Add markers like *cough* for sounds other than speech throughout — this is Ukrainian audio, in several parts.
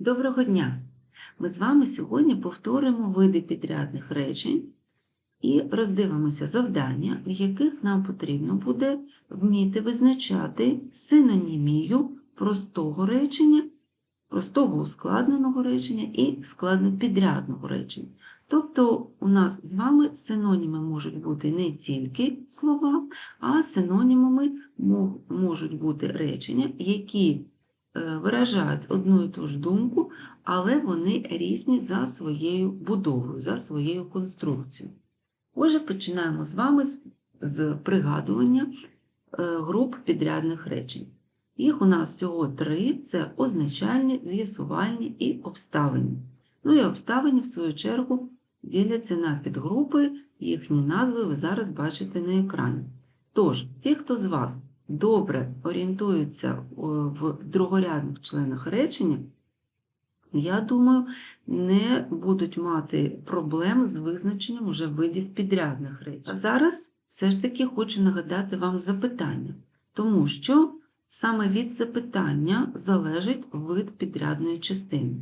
Доброго дня! Ми з вами сьогодні повторимо види підрядних речень і роздивимося завдання, в яких нам потрібно буде вміти визначати синонімію простого речення, простого ускладненого речення і складнопідрядного речення. Тобто у нас з вами синоніми можуть бути не тільки слова, а синонімами можуть бути речення, які виражають одну і ту ж думку, але вони різні за своєю будовою, за своєю конструкцією. Отже, починаємо з вами з, з пригадування е, груп підрядних речень. Їх у нас всього три: це означальні, з'ясувальні і обставини. Ну і обставини, в свою чергу, діляться на підгрупи, їхні назви ви зараз бачите на екрані. Тож, ті, хто з вас добре орієнтуються в другорядних членах речення, я думаю, не будуть мати проблем з визначенням уже видів підрядних речень. А зараз все ж таки хочу нагадати вам запитання, тому що саме від запитання залежить вид підрядної частини.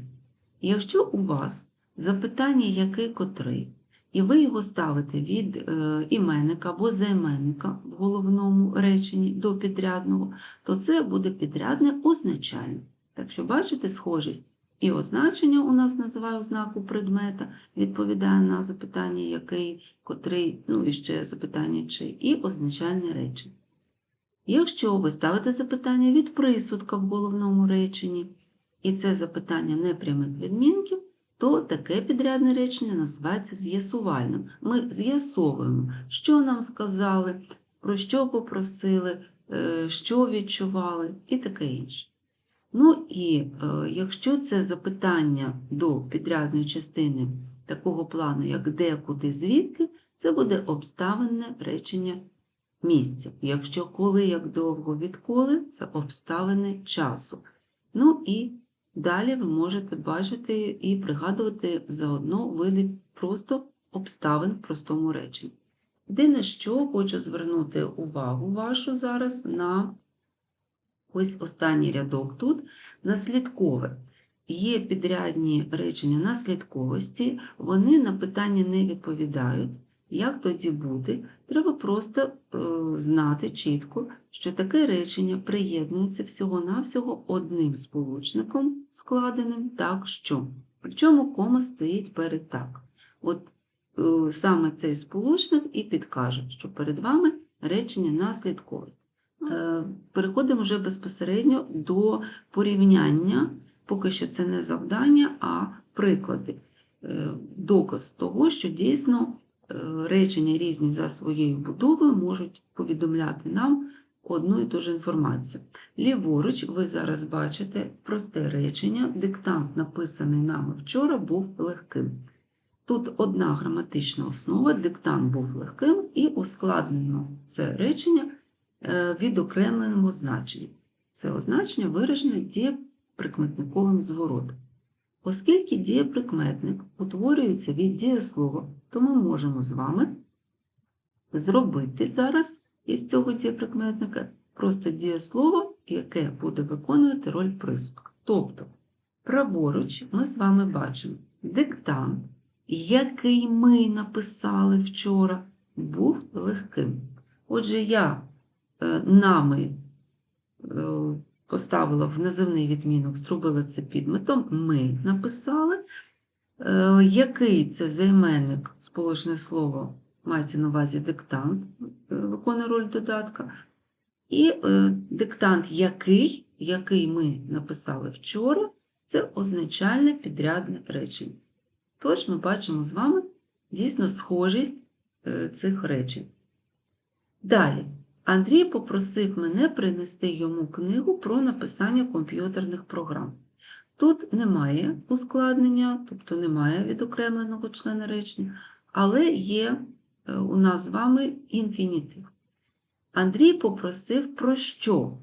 Якщо у вас запитання який котрий, і ви його ставите від е, іменника або займенника в головному реченні до підрядного, то це буде підрядне означальне. Так що бачите схожість і означення у нас називає ознаку предмета, відповідає на запитання який, котрий, ну і ще запитання чи, і означальне речення. Якщо ви ставите запитання від присудка в головному реченні, і це запитання непрямих відмінків, то таке підрядне речення називається з'ясувальним. Ми з'ясовуємо, що нам сказали, про що попросили, е, що відчували і таке інше. Ну і е, якщо це запитання до підрядної частини такого плану, як де, куди, звідки, це буде обставинне речення місця. Якщо коли, як довго, відколи, це обставини часу. Ну і далі ви можете бачити і пригадувати заодно види просто обставин в простому реченні. Єдине, що хочу звернути увагу вашу зараз на ось останній рядок тут наслідкове. Є підрядні речення наслідковості, вони на питання не відповідають. Як тоді бути? Треба просто е, знати чітко, що таке речення приєднується всього-навсього одним сполучником, складеним так що. Причому кома стоїть перед так. От е, саме цей сполучник і підкаже, що перед вами речення наслідковості. Е, Переходимо вже безпосередньо до порівняння, поки що це не завдання, а приклади. Е, Доказ того, що дійсно речення різні за своєю будовою можуть повідомляти нам одну і ту ж інформацію. Ліворуч, ви зараз бачите просте речення. Диктант, написаний нами вчора, був легким. Тут одна граматична основа, диктант був легким, і ускладнено це речення е, відокремленим означенням. Це означення виражене дієприкметниковим зворотом. Оскільки дієприкметник утворюється від дієслова, то ми можемо з вами зробити зараз із цього дієприкметника просто дієслово, яке буде виконувати роль присудка. Тобто, праворуч ми з вами бачимо диктант, який ми написали вчора, був легким. Отже, я е, нами е, поставила в називний відмінок, зробила це підметом, ми написали. Е, Який це займенник, сполучне слово, мається на увазі диктант, е, виконує роль додатка. І е, диктант який, який ми написали вчора, це означальне підрядне речення. Тож ми бачимо з вами дійсно схожість цих речень. Далі. Андрій попросив мене принести йому книгу про написання комп'ютерних програм. Тут немає ускладнення, тобто немає відокремленого члена речення, але є е, у нас з вами інфінітив. Андрій попросив про що?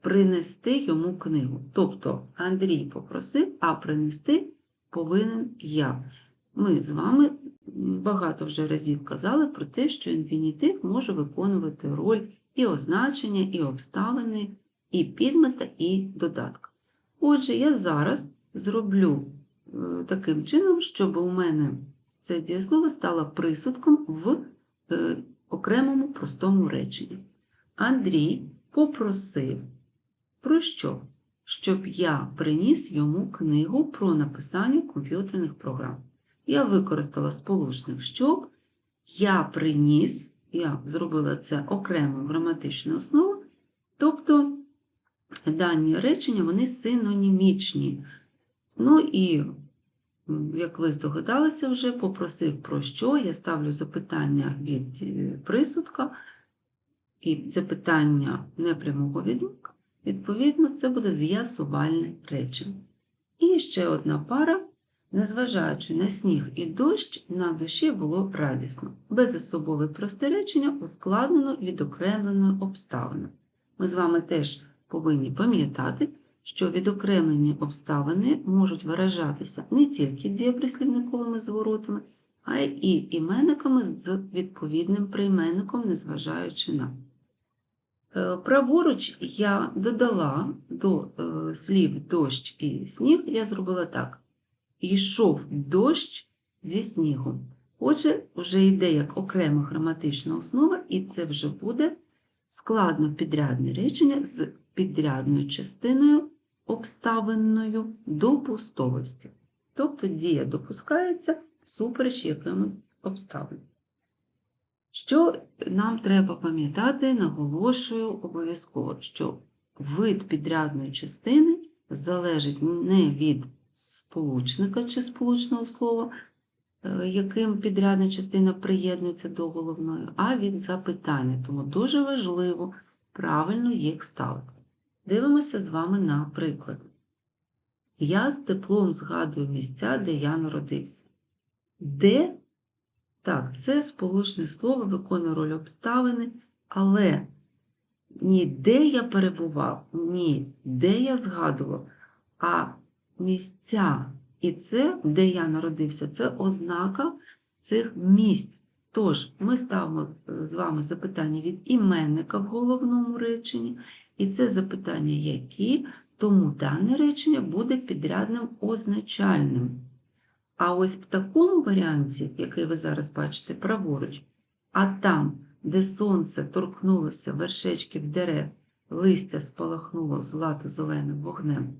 Принести йому книгу. Тобто Андрій попросив, а принести повинен я. Ми з вами багато вже разів казали про те, що інфінітив може виконувати роль і означення, і обставини, і підмета, і додатка. Отже, я зараз зроблю е, таким чином, щоб у мене це дієслово стало присудком в е, окремому простому реченні. Андрій попросив про що? Щоб я приніс йому книгу про написання комп'ютерних програм. Я використала сполучник щоб, я приніс, я зробила це окремою граматичною основою, тобто дані речення вони синонімічні. Ну і, як ви здогадалися вже, попросив про що, я ставлю запитання від е, присудка, і це питання непрямого відмінка. Відповідно, це буде з'ясувальне речення. І ще одна пара. Незважаючи на сніг і дощ, на душі було радісно. Безособове просте речення ускладнено відокремленою обставиною. Ми з вами теж повинні пам'ятати, що відокремлені обставини можуть виражатися не тільки дієприслівниковими зворотами, а й іменниками з відповідним прийменником, незважаючи на. Е, Праворуч я додала до е, слів дощ і сніг, я зробила так. Йшов дощ зі снігом. Отже, вже йде як окрема граматична основа, і це вже буде складно підрядне речення з підрядною частиною обставинною до пустовості. Тобто дія допускається всупереч якимось обставинам. Що нам треба пам'ятати, наголошую обов'язково, що вид підрядної частини залежить не від сполучника чи сполучного слова, е, яким підрядна частина приєднується до головної, а від запитання. Тому дуже важливо правильно їх ставити. Дивимося з вами на приклад. Я з теплом згадую місця, де я народився. Де? Так, це сполучне слово виконує роль обставини, але ні де я перебував, ні де я згадував, а місця. І це, де я народився, це ознака цих місць. Тож, ми ставимо з вами запитання від іменника в головному реченні, і це запитання які, тому дане речення буде підрядним означальним. А ось в такому варіанті, який ви зараз бачите праворуч, а там, де сонце торкнулося вершечків дерев, листя спалахнуло злато-зеленим вогнем,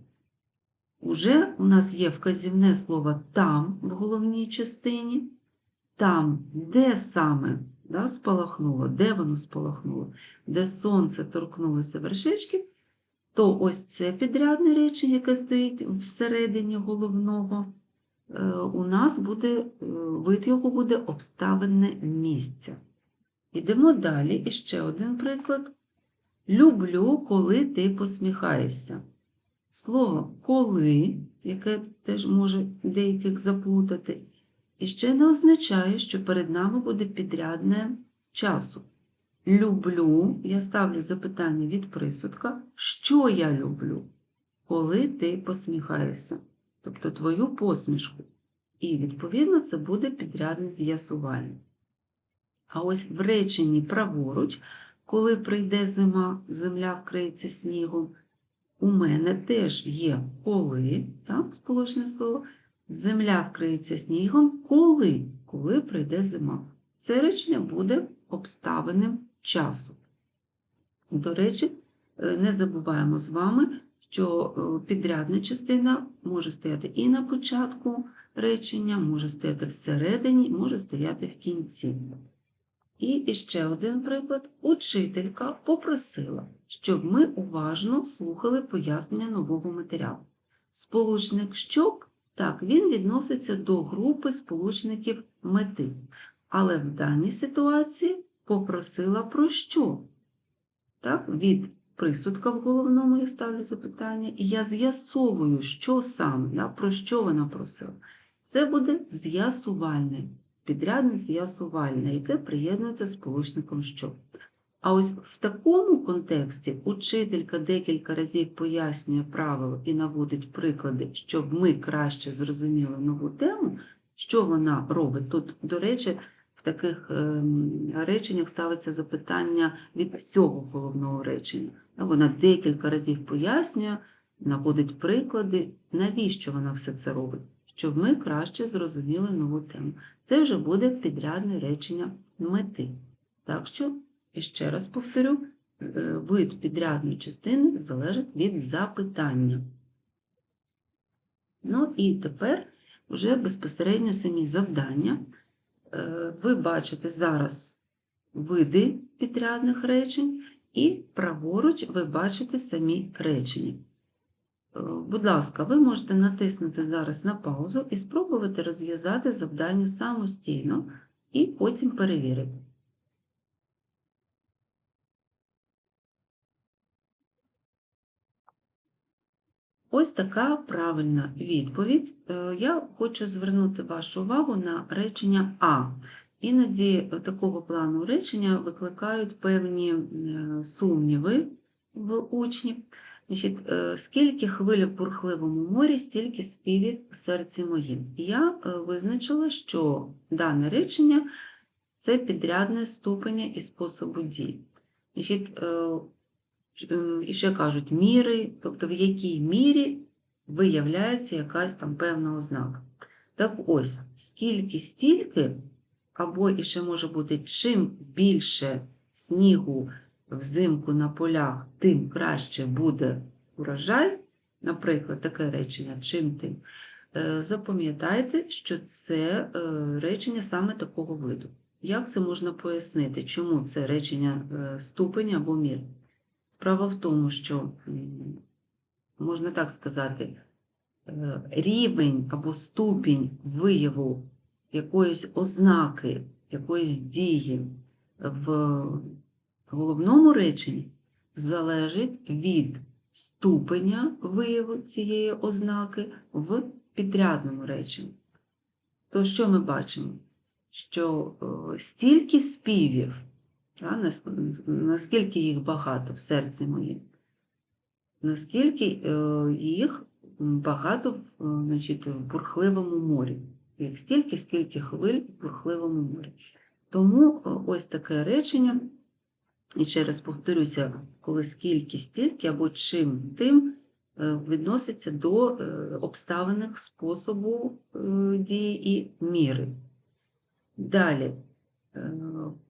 Уже у нас є вказівне слово там в головній частині. Там, де саме да, спалахнуло, де воно спалахнуло, де сонце торкнулося вершечків, то ось це підрядне речення, яке стоїть всередині головного, е, у нас буде, е, вид його буде обставине місце. Йдемо далі. І ще один приклад. Люблю, коли ти посміхаєшся. Слово коли, яке теж може деяких заплутати, і ще не означає, що перед нами буде підрядне часу. Люблю, я ставлю запитання від присудка, що я люблю, коли ти посміхаєшся, тобто твою посмішку. І, відповідно, це буде підрядне з'ясування. А ось в реченні праворуч, коли прийде зима, земля вкриється снігом, у мене теж є коли, так, сполучне слово, земля вкриється снігом, коли, коли прийде зима. Це речення буде обставиним часу. До речі, е, не забуваємо з вами, що е, підрядна частина може стояти і на початку речення, може стояти всередині, може стояти в кінці. І ще один приклад. Учителька попросила, щоб ми уважно слухали пояснення нового матеріалу. Сполучник «щоб» так, він відноситься до групи сполучників мети. Але в даній ситуації попросила про що? Так, від присудка в головному я ставлю запитання, і я з'ясовую, що саме, про що вона просила. Це буде з'ясувальне підрядне з'ясувальне, яке приєднується сполучником що. А ось в такому контексті учителька декілька разів пояснює правило і наводить приклади, щоб ми краще зрозуміли нову тему, що вона робить. Тут, до речі, в таких ем, реченнях ставиться запитання від всього головного речення. Вона декілька разів пояснює, наводить приклади, навіщо вона все це робить, щоб ми краще зрозуміли нову тему. Це вже буде підрядне речення мети. Так що, ще раз повторю, е, вид підрядної частини залежить від запитання. Ну і тепер вже безпосередньо самі завдання. Е, Ви бачите зараз види підрядних речень, і праворуч ви бачите самі речення. Е, Будь ласка, ви можете натиснути зараз на паузу і спробувати розв'язати завдання самостійно і потім перевірити. Ось така правильна відповідь. Е, Я хочу звернути вашу увагу на речення А. Іноді такого плану речення викликають певні е, сумніви в учнів. Значить, е, скільки хвиль в бурхливому морі, стільки співів у серці моїм. Я е, визначила, що дане речення це підрядне ступеня і способу дій. Значить, е, і ще кажуть міри, тобто в якій мірі виявляється якась там певна ознака. Так ось, скільки стільки, або і ще може бути, чим більше снігу взимку на полях, тим краще буде урожай, наприклад, таке речення, чим тим. Е, Запам'ятайте, що це е, речення саме такого виду. Як це можна пояснити? Чому це речення е, ступеня або мір? Справа в тому, що, можна так сказати, рівень або ступінь вияву якоїсь ознаки, якоїсь дії в головному реченні залежить від ступеня вияву цієї ознаки в підрядному реченні. То що ми бачимо? Що е, стільки співів, наскільки їх багато в серці моєму, наскільки е, їх багато в, е, значить, в бурхливому морі. Їх стільки, скільки хвиль в бурхливому морі. Тому ось таке речення, і ще раз повторюся, коли скільки, стільки або чим тим е, відноситься до е, обставин способу е, дії і міри. Далі.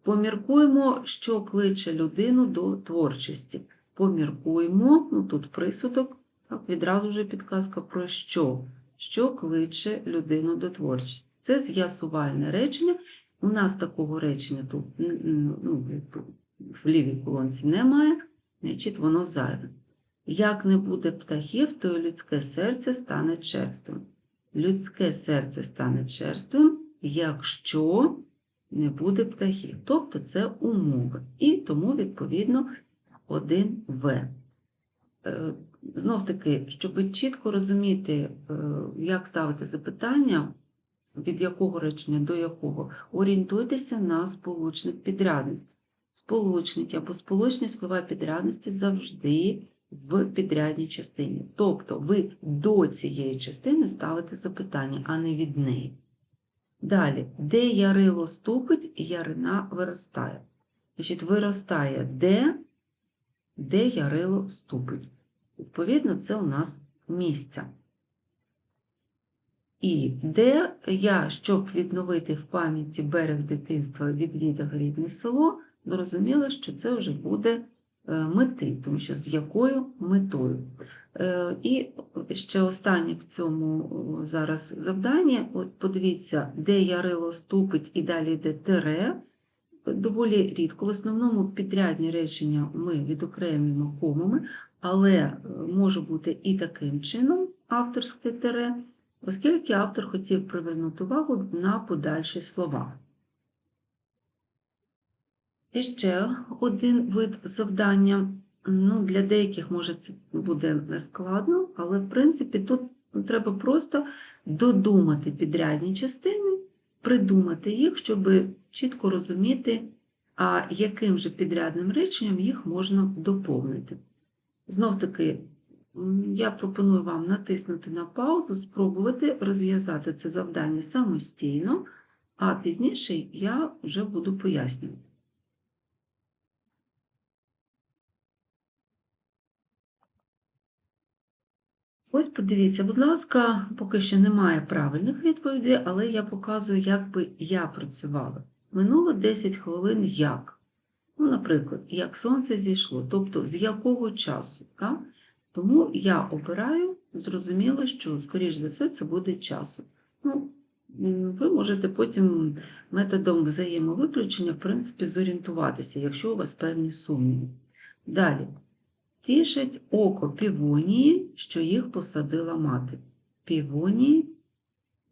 Поміркуємо, що кличе людину до творчості. Поміркуємо, ну тут присудок, так, відразу вже підказка про що. Що кличе людину до творчості. Це з'ясувальне речення. У нас такого речення тут ну, в лівій колонці немає, значить воно зайве. Як не буде птахів, то людське серце стане черствим. Людське серце стане черствим, якщо не буде птахів. Тобто це умови. І тому, відповідно, 1В. Е, Знов таки, щоб чітко розуміти, е, як ставити запитання, від якого речення до якого, орієнтуйтеся на сполучник підрядності. Сполучники або сполучні слова підрядності завжди в підрядній частині. Тобто ви до цієї частини ставите запитання, а не від неї. Далі, де ярило ступить, ярина виростає. Значить, виростає де, де ярило ступить. Відповідно, це у нас місця. І де я, щоб відновити в пам'яті берег дитинства, відвідав рідне село, зрозуміла, що це вже буде е, мети, тому що з якою метою. Е, І ще останнє в цьому зараз завданні. От подивіться, де ярило ступить і далі йде тире. Доволі рідко. В основному підрядні речення ми відокремлюємо комами, але е, може бути і таким чином авторське тире, оскільки автор хотів привернути увагу на подальші слова. І ще один вид завдання. Ну, для деяких, може, це буде складно, але в принципі тут треба просто додумати підрядні частини, придумати їх, щоб чітко розуміти, а яким же підрядним реченням їх можна доповнити. Знов таки, я пропоную вам натиснути на паузу, спробувати розв'язати це завдання самостійно, а пізніше я вже буду пояснювати. Ось подивіться, будь ласка, поки що немає правильних відповідей, але я показую, як би я працювала. Минуло 10 хвилин як. Ну, наприклад, як сонце зійшло, тобто з якого часу. Так? Тому я обираю, зрозуміло, що, скоріш за все, це буде часу. Ну, ви можете потім методом взаємовиключення, в принципі, зорієнтуватися, якщо у вас певні сумніви. Далі. Тішить око півонії, що їх посадила мати. Півонії,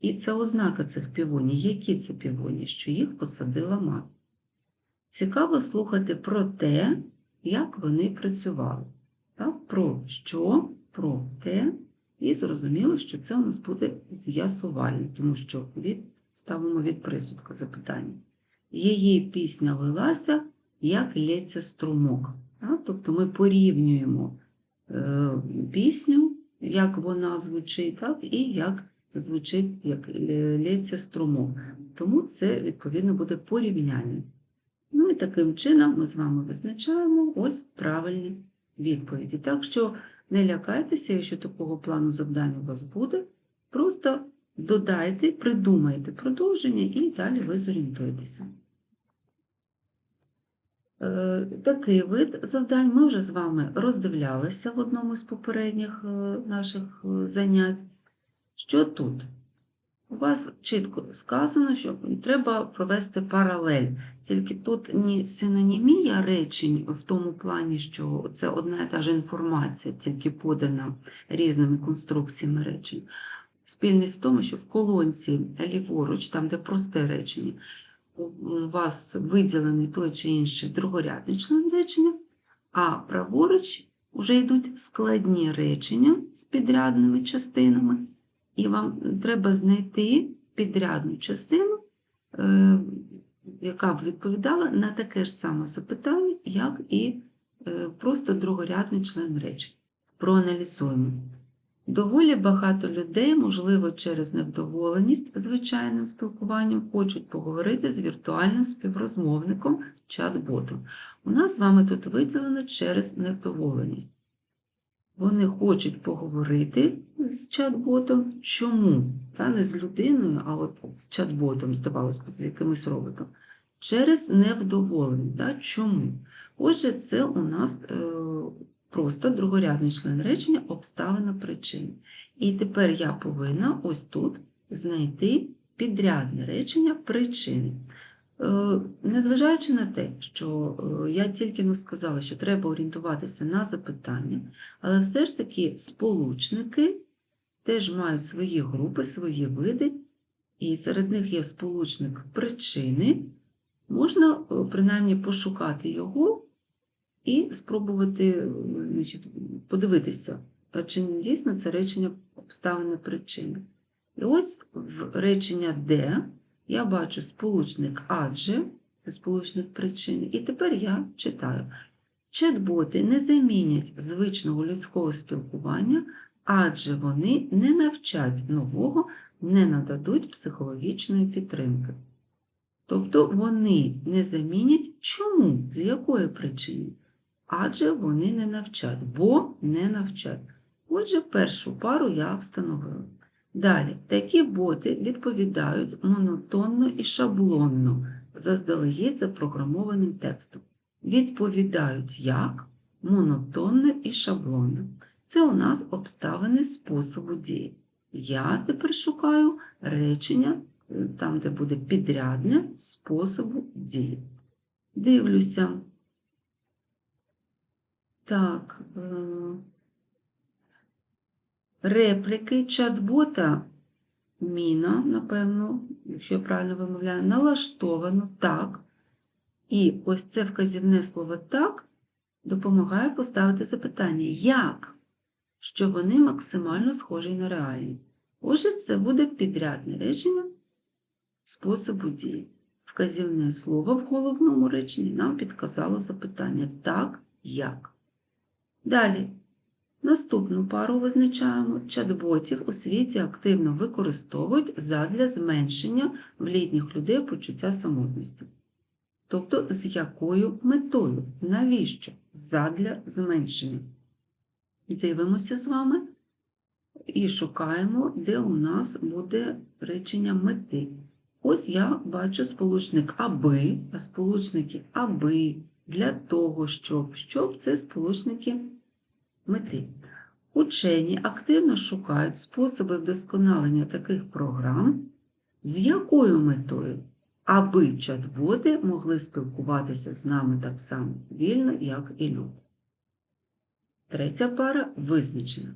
і це ознака цих півоній. Які це півонії, що їх посадила мати? Цікаво слухати про те, як вони працювали. Так? Про що, про те, і зрозуміло, що це у нас буде з'ясувальне, тому що від, ставимо від присудка запитання. Її пісня лилася, як лється струмок. Тобто ми порівнюємо е, пісню, як вона звучить, так? і як звучить, як лється струмок. Тому це, відповідно, буде порівняння. Ну і таким чином ми з вами визначаємо ось правильні відповіді. Так що не лякайтеся, якщо такого плану завдань у вас буде, просто додайте, придумайте продовження і далі ви зорієнтуєтеся. Е, Такий вид завдань ми вже з вами роздивлялися в одному з попередніх е, наших е, занять. Що тут? У вас чітко сказано, що треба провести паралель. Тільки тут не синонімія речень в тому плані, що це одна і та ж інформація, тільки подана різними конструкціями речень. Спільність в тому, що в колонці ліворуч, там, де просте речення, у вас виділений той чи інший другорядний член речення, а праворуч вже йдуть складні речення з підрядними частинами. І вам треба знайти підрядну частину, е, яка б відповідала на таке ж саме запитання, як і е, просто другорядний член речення. Проаналізуємо. Доволі багато людей, можливо, через невдоволеність звичайним спілкуванням, хочуть поговорити з віртуальним співрозмовником чат-ботом. У нас з вами тут виділено через невдоволеність. Вони хочуть поговорити з чат-ботом. Чому? Та не з людиною, а от з чат-ботом, здавалося з якимось роботом. Через невдоволення. Чому? Отже, це у нас е, просто другорядний член речення обставина причини. І тепер я повинна ось тут знайти підрядне речення причини. Е, Незважаючи на те, що е, я тільки не сказала, що треба орієнтуватися на запитання, але все ж таки сполучники теж мають свої групи, свої види, і серед них є сполучник причини. Можна е, принаймні пошукати його і спробувати значить, подивитися, чи дійсно це речення обставини причини. І ось в речення де я бачу сполучник адже, це сполучник причини, і тепер я читаю. Чат-боти не замінять звичного людського спілкування, адже вони не навчать нового, не нададуть психологічної підтримки. Тобто вони не замінять чому? З якої причини? Адже вони не навчать, бо не навчать. Отже, першу пару я встановила. Далі, такі боти відповідають монотонно і шаблонно, заздалегідь запрограмованим текстом. Відповідають як монотонно і шаблонно. Це у нас обставини способу дії. Я тепер шукаю речення, там, де буде підрядне способу дії. Дивлюся. Так. Е, репліки чат-бота Міна, напевно, якщо я правильно вимовляю, налаштовано так. І ось це вказівне слово так допомагає поставити запитання, як? Що вони максимально схожі на реальні. Отже, це буде підрядне речення способу дії. Вказівне слово в головному реченні нам підказало запитання так, як. Далі. Наступну пару визначаємо чат-ботів у світі активно використовують задля зменшення в літніх людей почуття самотності. Тобто, з якою метою? Навіщо? Задля зменшення. Дивимося з вами. і шукаємо, де у нас буде речення мети. Ось я бачу сполучник аби, а сполучники аби, для того, щоб, щоб це сполучники мети. Учені активно шукають способи вдосконалення таких програм, з якою метою? Аби чат-боти могли спілкуватися з нами так само вільно, як і люди. Третя пара визначена.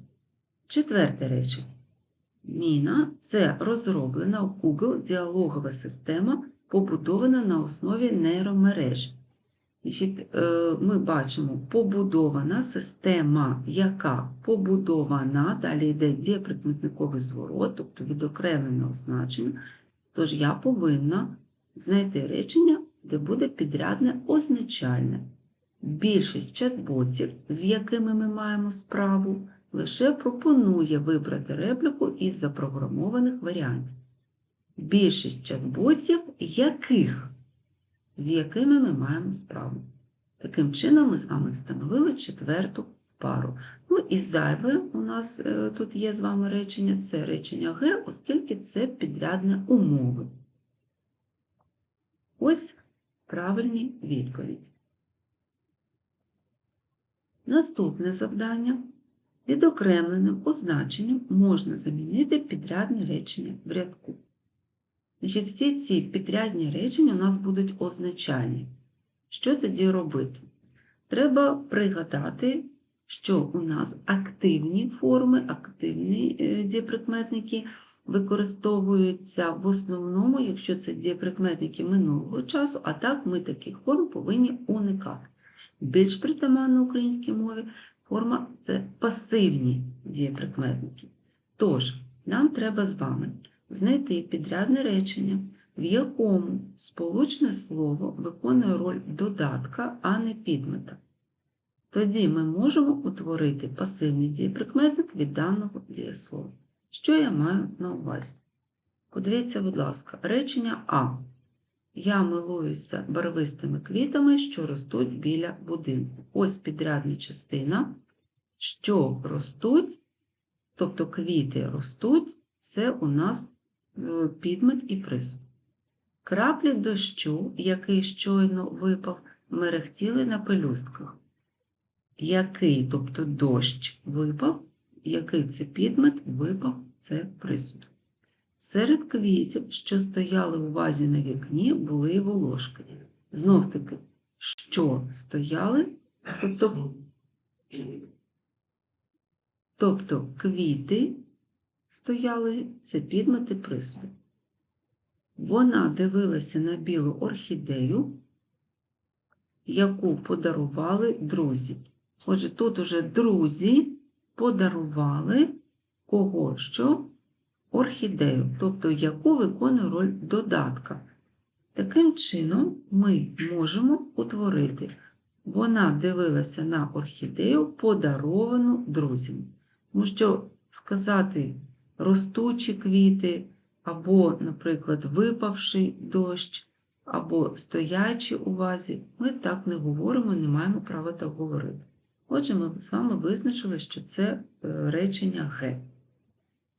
Четверте речення. Міна це розроблена у Google діалогова система, побудована на основі нейромереж. Е, Ми бачимо побудована система, яка побудована, далі йде дієприкметниковий зворот, тобто відокремлене означення. Тож я повинна знайти речення, де буде підрядне означальне. Більшість чат-ботів, з якими ми маємо справу, лише пропонує вибрати репліку із запрограмованих варіантів. Більшість чат-ботів яких, з якими ми маємо справу. Таким чином, ми з вами встановили четверту пару. Ну і зайве у нас е, тут є з вами речення, це речення Г, оскільки це підрядне умови. Ось правильні відповіді. Наступне завдання. Відокремленим означенням можна замінити підрядне речення в рядку. Значить, всі ці підрядні речення у нас будуть означальні. Що тоді робити? Треба пригадати, що у нас активні форми, активні е, дієприкметники використовуються в основному, якщо це дієприкметники минулого часу, а так ми таких форм повинні уникати. Більш притаманна українській мові форма це пасивні дієприкметники. Тож, нам треба з вами знайти підрядне речення, в якому сполучне слово виконує роль додатка, а не підмета. Тоді ми можемо утворити пасивний дієприкметник від даного дієслова. Що я маю на увазі? Подивіться, будь ласка, речення А. Я милуюся барвистими квітами, що ростуть біля будинку. Ось підрядна частина, що ростуть, тобто квіти ростуть, це у нас підмет і присуд. Краплі дощу, який щойно випав, мерехтіли на пелюстках. Який, тобто дощ випав, який це підмет, випав це присуд. Серед квітів, що стояли у вазі на вікні, були волошки. Знов таки, що стояли, тобто, тобто квіти стояли, це підмети присуду. Вона дивилася на білу орхідею, яку подарували друзі. Отже, тут уже друзі подарували кого що? Орхідею, тобто яку виконує роль додатка. Таким чином, ми можемо утворити. Вона дивилася на орхідею, подаровану друзям. Тому що сказати ростучі квіти, або, наприклад, випавший дощ, або стоячі у вазі, ми так не говоримо, не маємо права так говорити. Отже, ми з вами визначили, що це е, речення Г.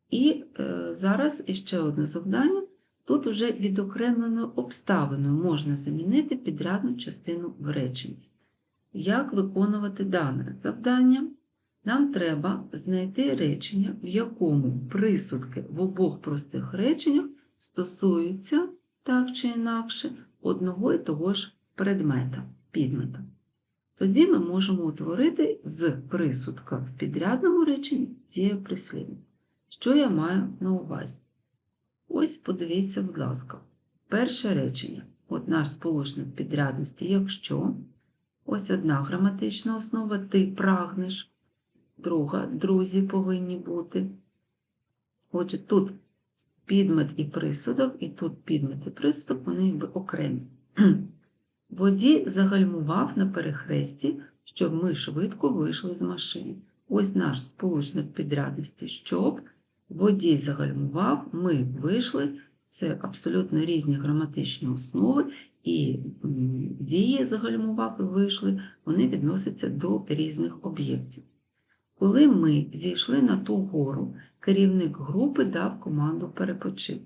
І е, зараз іще одне завдання. Тут уже відокремленою обставиною можна замінити підрядну частину в реченні. Як виконувати дане завдання? Нам треба знайти речення, в якому присудки в обох простих реченнях стосуються так чи інакше одного і того ж предмета, підмета. Тоді ми можемо утворити з присудка в підрядному реченні дієприслівник. Що я маю на увазі? Ось подивіться, будь ласка, перше речення. От наш сполучник підрядності, якщо ось одна граматична основа, ти прагнеш, друга, друзі повинні бути. Отже, тут підмет і присудок, і тут підмет і присудок, вони якби окремі. *clears throat* Водій загальмував на перехресті, щоб ми швидко вийшли з машини. Ось наш сполучник підрядності, щоб водій загальмував, ми вийшли. Це абсолютно різні граматичні основи, і дії загальмував і вийшли, вони відносяться до різних об'єктів. Коли ми зійшли на ту гору, керівник групи дав команду перепочити.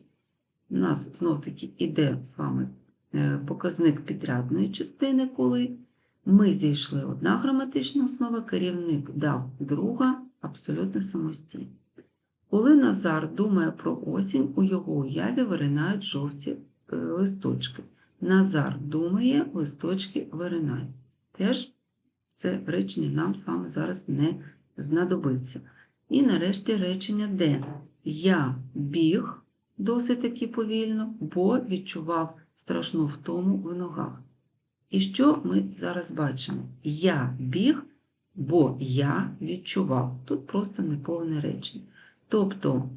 У нас знов-таки іде з вами е, показник підрядної частини, коли ми зійшли одна граматична основа, керівник дав друга абсолютно самостійно. Коли Назар думає про осінь, у його уяві виринають жовті е, листочки. Назар думає, листочки виринають. Теж це речення нам з вами зараз не знадобиться. І нарешті речення де я біг досить таки повільно, бо відчував страшну втому в ногах. І що ми зараз бачимо? Я біг, бо я відчував. Тут просто неповне речення. Тобто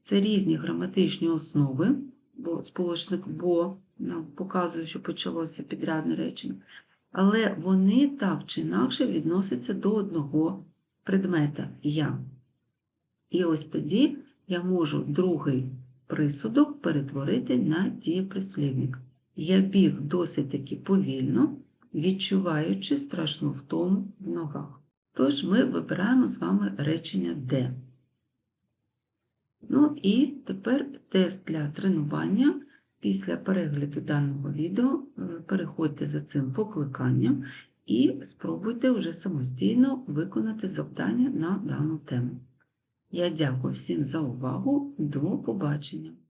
це різні граматичні основи, бо сполучник бо нам показує, що почалося підрядне речення, але вони так чи інакше відносяться до одного предмета я. І ось тоді я можу другий присудок перетворити на дієприслівник. Я біг досить таки повільно, відчуваючи страшну втому в ногах. Тож ми вибираємо з вами речення де. Ну і тепер тест для тренування. Після перегляду даного відео е, переходьте за цим покликанням і спробуйте вже самостійно виконати завдання на дану тему. Я дякую всім за увагу. До побачення!